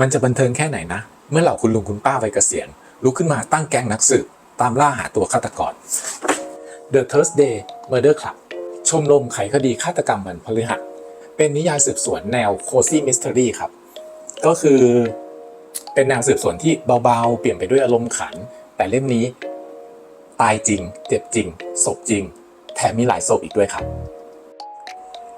มันจะบันเทิงแค่ไหนนะ เมื่อเหล่าคุณลุงคุณป้าวัยเกษียณลุกขึ้นมาตั้งแก๊งนักสืบตามล่าหาตัวฆาตกร The Thursday Murder Club ชมรมไขคดีฆาตกรรมวันพฤหัส เป็นนิยายสืบสวนแนว cozy mystery ครับ ก็คือเป็นแนวสืบสวนที่เบาๆ เปลี่ยนไปด้วยอารมณ์ขัน แต่เล่มนี้ ตายจริง เจ็บจริง ศพจริง แถมมีหลายศพอีกด้วยครับ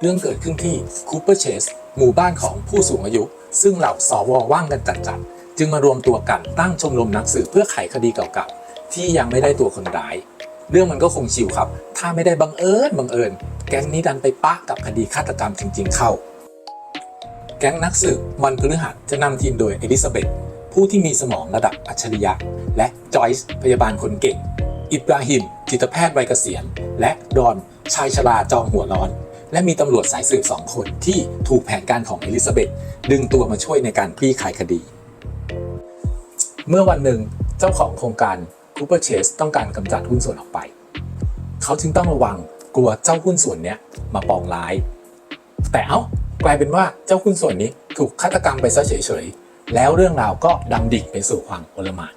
เรื่องเกิดขึ้นที่คูเปอร์เชส หมู่บ้านของผู้สูงอายุ ซึ่งเหล่าสวว่างกันจัดๆจึงมารวมตัวกันตั้งชมรมนักสืบเพื่อไขคดีเก่าๆที่ยังไม่ได้ตัวคนร้าย เรื่องมันก็คงชิวครับ ถ้าไม่ได้บังเอิญบังเอิญ แก๊งนี้ดันไปปะกับคดีฆาตกรรมจริง ๆ เข้า แก๊งนักสืบวันพฤหัสจะนำทีมโดยเอลิซาเบธผู้ที่มีสมองระดับอัจฉริยะ และจอยส์พยาบาลคนเก่งอิบราฮิม จิตแพทย์วัยเกษียณ และดอนชายชราจอมหัวร้อน และมีตำรวจสายสืบสองคนที่ถูกแผนการของเอลิซาเบธดึงตัวมาช่วยในการคลี่คลายคดี เมื่อวันหนึ่งเจ้าของโครงการคูเปอร์เชสต้องการกำจัดหุ้นส่วนออกไป เขาจึงต้องระวังกลัวเจ้าหุ้นส่วนนี้มาปองร้าย แต่เอ้ากลายเป็นว่าเจ้าหุ้นส่วนนี้ถูกฆาตกรรมไปซะเฉยๆแล้วเรื่องราวก็ดำดิ่งไปสู่ความโอลหม่าน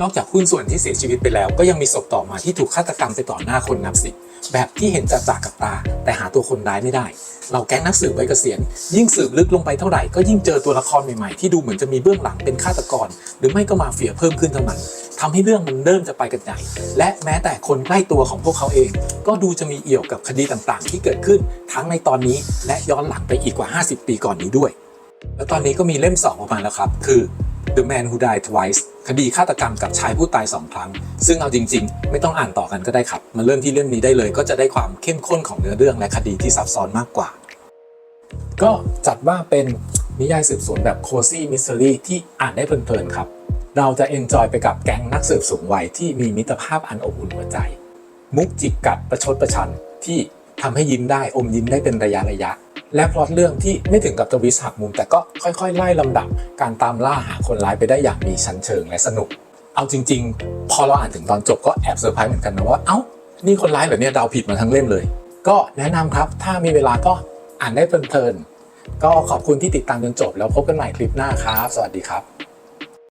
นอกจากหุ้นส่วนที่เสียชีวิตไปแล้ว ก็ยังมีศพต่อมาที่ถูกฆาตกรรมไปต่อหน้าคนนับสิบแบบที่เห็นจัดจากกับตา แต่หาตัวคนร้ายไม่ได้เราแก๊งนักสืบใบเกษียณยิ่งสืบลึกลงไปเท่าไหร่ก็ยิ่งเจอตัวละครใหม่ๆที่ดูเหมือนจะมีเบื้องหลังเป็นฆาตกร หรือไม่ก็มาเฟียเพิ่มขึ้นเท่านั้นทำให้เรื่องมันเริ่มจะไปกันใหญ่และแม้แต่คนใกล้ตัวของพวกเขาเอง ก็ดูจะมีเอี่ยวกับคดีต่างๆ ที่เกิดขึ้นทั้งในตอนนี้และย้อนหลังไปอีกกว่า 50 ปีก่อนนี้ด้วย แล้วตอนนี้ก็มีเล่ม 2 ออกมาแล้วครับ คือ The Man Who Died Twice คดีฆาตกรรมกับชายผู้ตาย2ครั้ง ซึ่งเอาจริง ๆ ไม่ต้องอ่านต่อกันก็ได้ครับ มาเริ่มที่เล่มนี้ได้เลย ก็จะได้ความเข้มข้นของเนื้อเรื่องและคดีที่ซับซ้อนมากกว่า ก็จัดว่าเป็นนิยายสืบสวนแบบ cozy mystery ที่อ่านได้เพลินๆครับ เราจะเอนจอยไปกับแก๊งนักสืบสูงวัยที่มีมิตรภาพอันอบอุ่นหัวใจ มุกจิกกัดประชดประชันที่ทำให้ยิ้มได้อมยิ้มได้เป็นระยะระยะ และพล็อตเรื่องที่ไม่ถึงกับตวิสหักมุม แต่ก็ค่อยๆ ไล่ลำดับการตามล่าหาคนร้ายไปได้อย่างมีชั้นเชิงและสนุก เอาจริง ๆ พอเราอ่านถึงตอนจบก็แอบเซอร์ไพรส์เหมือนกันนะว่า เอ้า นี่คนร้ายเหรอเนี่ยเดาผิดมาทั้งเล่มเลย ก็แนะนำครับ ถ้ามีเวลาก็อ่านได้เพลินๆ ก็ขอบคุณที่ติดตามจนจบ แล้วพบกันใหม่คลิปหน้าครับ สวัสดีครับ